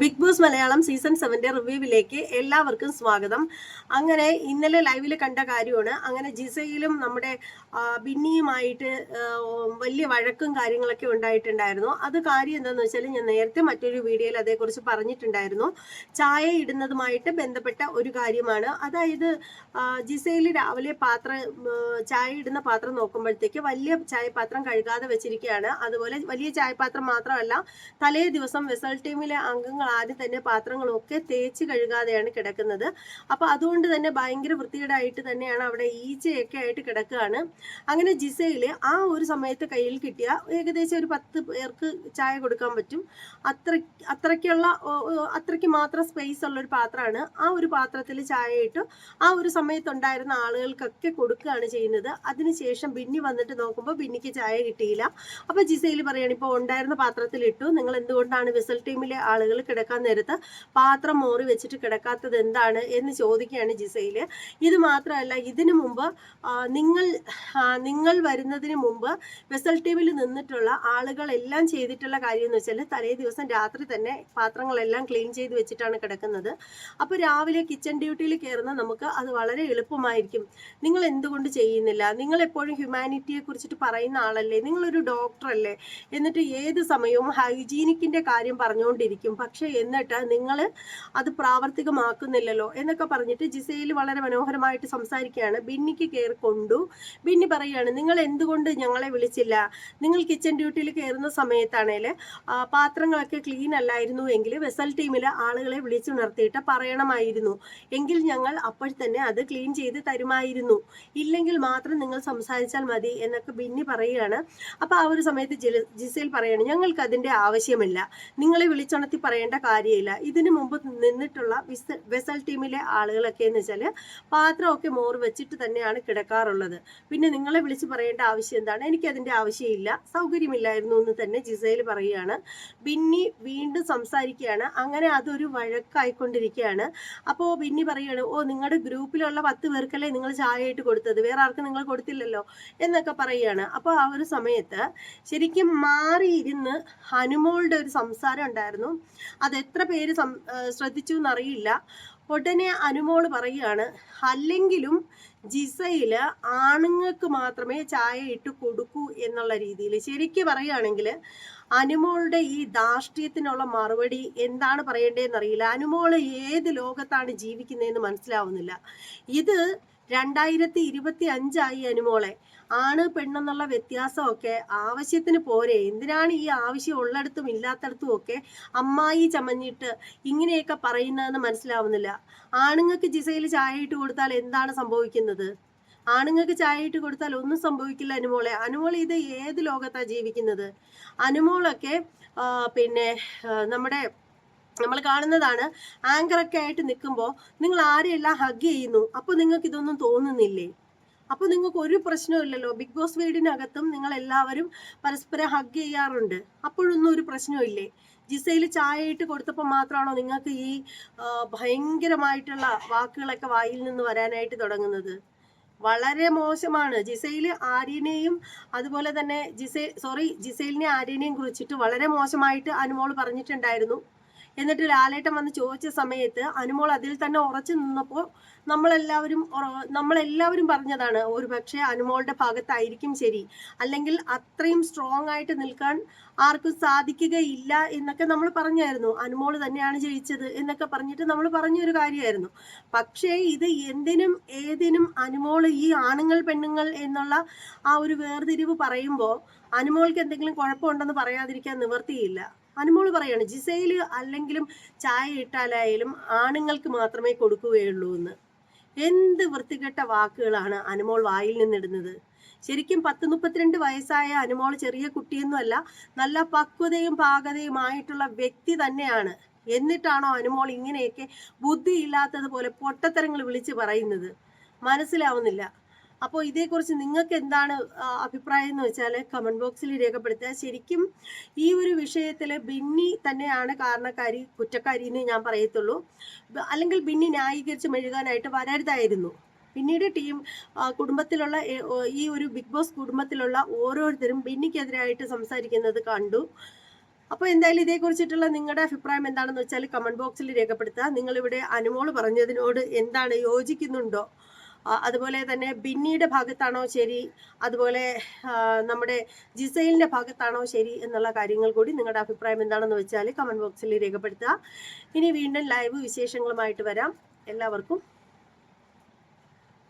Big Boss Malayalam season സെവന്റെ റിവ്യൂവിലേക്ക് എല്ലാവർക്കും സ്വാഗതം. അങ്ങനെ ഇന്നലെ ലൈവിൽ കണ്ട കാര്യമാണ്. അങ്ങനെ ജിസയിലും നമ്മുടെ ബിന്നിയുമായിട്ട് വലിയ വഴക്കും കാര്യങ്ങളൊക്കെ ഉണ്ടായിട്ടുണ്ടായിരുന്നു. അത് കാര്യം എന്താണെന്ന് വെച്ചാൽ ഞാൻ നേരത്തെ മറ്റൊരു വീഡിയോയിൽ അതേക്കുറിച്ച് പറഞ്ഞിട്ടുണ്ടായിരുന്നു. ചായ ഇടുന്നതുമായിട്ട് ബന്ധപ്പെട്ട ഒരു കാര്യമാണ്. അതായത് ജിസയിൽ രാവിലെ പാത്രം ചായ ഇടുന്ന പാത്രം നോക്കുമ്പോഴത്തേക്ക് വലിയ ചായപാത്രം കഴുകാതെ വെച്ചിരിക്കുകയാണ്. അതുപോലെ വലിയ ചായപാത്രം മാത്രമല്ല തലേ ദിവസം വെസൽ ടീമിലെ അംഗങ്ങൾ ആദ്യം തന്നെ പാത്രങ്ങളൊക്കെ തേച്ച് കഴുകാതെയാണ് കിടക്കുന്നത്. അപ്പോൾ അതുകൊണ്ട് തന്നെ ഭയങ്കര വൃത്തികേടായിട്ട് തന്നെയാണ് അവിടെ ഈച്ചയൊക്കെ ആയിട്ട് കിടക്കുകയാണ്. അങ്ങനെ ജിസയിൽ ആ ഒരു സമയത്ത് കയ്യിൽ കിട്ടിയ ഏകദേശം ഒരു പത്ത് പേർക്ക് ചായ കൊടുക്കാൻ പറ്റും. അത്ര അത്രയ്ക്കുള്ള അത്രയ്ക്ക് മാത്രം സ്പേസ് ഉള്ള ഒരു പാത്രമാണ്. ആ ഒരു പാത്രത്തിൽ ചായ ഇട്ടു ആ ഒരു സമയത്ത് ഉണ്ടായിരുന്ന ആളുകൾക്കൊക്കെ കൊടുക്കുകയാണ് ചെയ്യുന്നത്. അതിനുശേഷം ബിന്നി വന്നിട്ട് നോക്കുമ്പോൾ ബിന്നിക്ക് ചായ കിട്ടിയില്ല. അപ്പോൾ ജിസയിൽ പറയുകയാണ് ഇപ്പോൾ ഉണ്ടായിരുന്ന പാത്രത്തിൽ ഇട്ടു. നിങ്ങൾ എന്തുകൊണ്ടാണ് വിസൽ ടീമിലെ ആളുകൾ കിടക്കാൻ നേരത്ത് പാത്രം മോറി വെച്ചിട്ട് കിടക്കാത്തത് എന്താണ് എന്ന് ചോദിക്കുകയാണ് ജിസയിൽ ഇത് മാത്രമല്ല ഇതിനു മുമ്പ് നിങ്ങൾ നിങ്ങൾ വരുന്നതിന് മുമ്പ് വെസൽ ടീമിൽ നിന്നിട്ടുള്ള ആളുകളെല്ലാം ചെയ്തിട്ടുള്ള കാര്യം എന്ന് വെച്ചാൽ തലേ ദിവസം രാത്രി തന്നെ പാത്രങ്ങളെല്ലാം ക്ലീൻ ചെയ്ത് വെച്ചിട്ടാണ് കിടക്കുന്നത്. അപ്പോൾ രാവിലെ കിച്ചൺ ഡ്യൂട്ടിയിൽ കയറുന്ന നമുക്ക് അത് വളരെ എളുപ്പമായിരിക്കും. നിങ്ങൾ എന്തുകൊണ്ട് ചെയ്യുന്നില്ല? നിങ്ങൾ എപ്പോഴും ഹ്യൂമാനിറ്റിയെ കുറിച്ചിട്ട് പറയുന്ന ആളല്ലേ? നിങ്ങളൊരു ഡോക്ടറല്ലേ എന്നിട്ട് ഏത് സമയവും ഹൈജീനിക്കിന്റെ കാര്യം പറഞ്ഞുകൊണ്ടിരിക്കും. പക്ഷെ എന്നിട്ട് നിങ്ങൾ അത് പ്രാവർത്തികമാക്കുന്നില്ലല്ലോ എന്നൊക്കെ പറഞ്ഞിട്ട് ജിസയിൽ വളരെ മനോഹരമായിട്ട് സംസാരിക്കുകയാണ്. ബിന്നിക്ക് കയറി കൊണ്ടു. ബിന്നി പറയുകയാണ് നിങ്ങൾ എന്തുകൊണ്ട് ഞങ്ങളെ വിളിച്ചില്ല? നിങ്ങൾ കിച്ചൺ ഡ്യൂട്ടിയിൽ കയറുന്ന സമയത്താണേൽ പാത്രങ്ങളൊക്കെ ക്ലീൻ അല്ലായിരുന്നു എങ്കിൽ വെസൽ ടീമിലെ ആളുകളെ വിളിച്ചുണർത്തിയിട്ട് പറയണമായിരുന്നു. എങ്കിൽ ഞങ്ങൾ അപ്പോൾ തന്നെ അത് ക്ലീൻ ചെയ്ത് തരുമായിരുന്നു. ഇല്ലെങ്കിൽ മാത്രം നിങ്ങൾ സംസാരിച്ചാൽ മതി എന്നൊക്കെ ബിന്നി പറയുകയാണ്. അപ്പോൾ ആ ഒരു സമയത്ത് ജിസയിൽ പറയാണ് ഞങ്ങൾക്ക് അതിന്റെ ആവശ്യമില്ല. നിങ്ങളെ വിളിച്ചുണർത്തി പറയേണ്ട കാര്യമില്ല. ഇതിനു മുമ്പ് നിന്നിട്ടുള്ള വിസൽ വെസൽ ടീമിലെ ആളുകളൊക്കെ എന്ന് വെച്ചാൽ പാത്രമൊക്കെ മോറ് വെച്ചിട്ട് തന്നെയാണ് കിടക്കാറുള്ളത്. പിന്നെ നിങ്ങളെ വിളിച്ച് പറയേണ്ട ആവശ്യം എന്താണ്? എനിക്കതിന്റെ ആവശ്യമില്ല. സൗകര്യമില്ലായിരുന്നു എന്ന് തന്നെ ജിസയിൽ പറയുകയാണ്. ബിന്നി വീണ്ടും സംസാരിക്കുകയാണ്. അങ്ങനെ അതൊരു വഴക്കായിക്കൊണ്ടിരിക്കുകയാണ്. അപ്പോൾ ബിന്നി പറയുകയാണ് ഓ നിങ്ങളുടെ ഗ്രൂപ്പിലുള്ള പത്ത് പേർക്കല്ലേ നിങ്ങൾ ചായ ആയിട്ട് കൊടുത്തത്? വേറെ ആർക്കും നിങ്ങൾ കൊടുത്തില്ലല്ലോ? എന്നൊക്കെ പറയുകയാണ്. അപ്പോൾ ആ ഒരു സമയത്ത് ശരിക്കും മാറിയിരുന്ന് ഹനുമോളുടെ ഒരു സംസാരം ഉണ്ടായിരുന്നു. അത് എത്ര പേര് സം ശ്രദ്ധിച്ചു എന്നറിയില്ല ഉടനെ അനുമോൾ പറയുകയാണ് അല്ലെങ്കിലും ജിസയിൽ ആണുങ്ങൾക്ക് മാത്രമേ ചായ ഇട്ട് കൊടുക്കൂ എന്നുള്ള രീതിയിൽ ശരിക്കും പറയുകയാണെങ്കിൽ അനുമോളുടെ ഈ ധാർഷ്ട്യത്തിനുള്ള മറുപടി എന്താണ് പറയേണ്ടതെന്ന് അറിയില്ല അനുമോൾ ഏത് ലോകത്താണ് ജീവിക്കുന്നതെന്ന് മനസ്സിലാവുന്നില്ല. ഇത് രണ്ടായിരത്തി ഇരുപത്തി അഞ്ചായി അനുമോളെ. ആണ് പെണ്ണെന്നുള്ള വ്യത്യാസമൊക്കെ ആവശ്യത്തിന് പോരെ. എന്തിനാണ് ഈ ആവശ്യം ഉള്ളിടത്തും ഇല്ലാത്തടത്തും ഒക്കെ അമ്മായി ചമഞ്ഞിട്ട് ഇങ്ങനെയൊക്കെ പറയുന്നതെന്ന് മനസ്സിലാവുന്നില്ല. ആണുങ്ങൾക്ക് ജിസയിൽ ചായ ഇട്ട് കൊടുത്താൽ എന്താണ് സംഭവിക്കുന്നത്? ആണുങ്ങൾക്ക് ചായ ഇട്ട് കൊടുത്താൽ ഒന്നും സംഭവിക്കില്ല അനുമോളെ. അനുമോൾ ഇത് ഏത് ലോകത്താണ് ജീവിക്കുന്നത്? അനുമോളൊക്കെ പിന്നെ നമ്മുടെ നമ്മൾ കാണുന്നതാണ് ആങ്കറൊക്കെ ആയിട്ട് നിൽക്കുമ്പോൾ നിങ്ങൾ ആരെയെല്ലാം ഹഗ് ചെയ്യുന്നു? അപ്പോൾ നിങ്ങൾക്ക് ഇതൊന്നും തോന്നുന്നില്ലേ? അപ്പോൾ നിങ്ങൾക്ക് ഒരു പ്രശ്നമില്ലല്ലോ ബിഗ് ബോസ് വീടിനകത്തും നിങ്ങൾ എല്ലാവരും പരസ്പരം ഹഗ് ചെയ്യാറുണ്ട്. അപ്പോഴൊന്നും ഒരു പ്രശ്നമില്ലേ ജിസയിൽ ചായ ഇട്ട് കൊടുത്തപ്പോൾ മാത്രമാണോ നിങ്ങൾക്ക് ഈ ഭയങ്കരമായിട്ടുള്ള വാക്കുകളൊക്കെ വായിൽ നിന്ന് വരാനായിട്ട് തുടങ്ങുന്നത്? വളരെ മോശമാണ്. ജിസയിൽ ആര്യനെയും അതുപോലെ തന്നെ ജിസൈ സോറി ജിസൈലിനെ ആര്യനെയും കുറിച്ചിട്ട് വളരെ മോശമായിട്ട് അനുമോൾ പറഞ്ഞിട്ടുണ്ടായിരുന്നു. എന്നിട്ട് ലാലേട്ടൻ വന്ന് ചോദിച്ച സമയത്ത് അനുമോൾ അതിൽ തന്നെ ഉറച്ചു നിന്നപ്പോൾ നമ്മളെല്ലാവരും നമ്മളെല്ലാവരും പറഞ്ഞതാണ് ഒരു പക്ഷേ അനുമോളുടെ ഭാഗത്തായിരിക്കും ശരി. അല്ലെങ്കിൽ അത്രയും സ്ട്രോങ് ആയിട്ട് നിൽക്കാൻ ആർക്കും സാധിക്കുകയില്ല എന്നൊക്കെ നമ്മൾ പറഞ്ഞായിരുന്നു. അനുമോൾ തന്നെയാണ് ജയിച്ചത് എന്നൊക്കെ പറഞ്ഞിട്ട് നമ്മൾ പറഞ്ഞൊരു കാര്യമായിരുന്നു. പക്ഷേ ഇത് എന്തിനും ഏതിനും അനുമോൾ ഈ ആണുങ്ങൾ പെണ്ണുങ്ങൾ എന്നുള്ള ആ ഒരു വേർതിരിവ് പറയുമ്പോൾ അനുമോൾക്ക് എന്തെങ്കിലും കുഴപ്പമുണ്ടെന്ന് പറയാതിരിക്കാൻ നിവർത്തിയില്ല. അനുമോൾ പറയാണ് ജിസയിൽ അല്ലെങ്കിലും ചായ ഇട്ടാലായാലും ആണുങ്ങൾക്ക് മാത്രമേ കൊടുക്കുകയുള്ളൂ എന്ന്. എന്ത് വൃത്തികെട്ട വാക്കുകളാണ് അനുമോൾ വായിൽ നിന്നിടുന്നത്. ശരിക്കും പത്ത് മുപ്പത്തിരണ്ട് വയസ്സായ അനുമോൾ ചെറിയ കുട്ടിയൊന്നുമല്ല നല്ല പക്വതയും പാകതയും ആയിട്ടുള്ള വ്യക്തി തന്നെയാണ്. എന്നിട്ടാണോ അനുമോൾ ഇങ്ങനെയൊക്കെ ബുദ്ധിയില്ലാത്തതുപോലെ പൊട്ടത്തരങ്ങൾ വിളിച്ച് പറയുന്നത്? മനസ്സിലാവുന്നില്ല. അപ്പോൾ ഇതേക്കുറിച്ച് നിങ്ങൾക്ക് എന്താണ് അഭിപ്രായം എന്ന് വെച്ചാൽ കമന്റ് ബോക്സിൽ രേഖപ്പെടുത്തുക. ശരിക്കും ഈ ഒരു വിഷയത്തിൽ ബിന്നി തന്നെയാണ് കാരണക്കാരി കുറ്റക്കാരി എന്ന് ഞാൻ പറയത്തുള്ളൂ. അല്ലെങ്കിൽ ബിന്നി ന്യായീകരിച്ച് മെഴുകാനായിട്ട് വരരുതായിരുന്നു. പിന്നീട് ടീം കുടുംബത്തിലുള്ള ഈ ഒരു ബിഗ് ബോസ് കുടുംബത്തിലുള്ള ഓരോരുത്തരും ബിന്നിക്കെതിരായിട്ട് സംസാരിക്കുന്നത് കണ്ടു. അപ്പോൾ എന്തായാലും ഇതേക്കുറിച്ചിട്ടുള്ള നിങ്ങളുടെ അഭിപ്രായം എന്താണെന്ന് വെച്ചാൽ കമന്റ് ബോക്സിൽ രേഖപ്പെടുത്തുക. നിങ്ങളിവിടെ അനുമോൾ പറഞ്ഞതിനോട് എന്താണ് യോജിക്കുന്നുണ്ടോ? അതുപോലെ തന്നെ ബിന്നിയുടെ ഭാഗത്താണോ ശരി? അതുപോലെ നമ്മുടെ ജിസൈലിന്റെ ഭാഗത്താണോ ശരി എന്നുള്ള കാര്യങ്ങൾ കൂടി നിങ്ങളുടെ അഭിപ്രായം എന്താണെന്ന് വെച്ചാൽ കമന്റ് ബോക്സിൽ രേഖപ്പെടുത്തുക. ഇനി വീണ്ടും ലൈവ് വിശേഷങ്ങളുമായിട്ട് വരാം. എല്ലാവർക്കും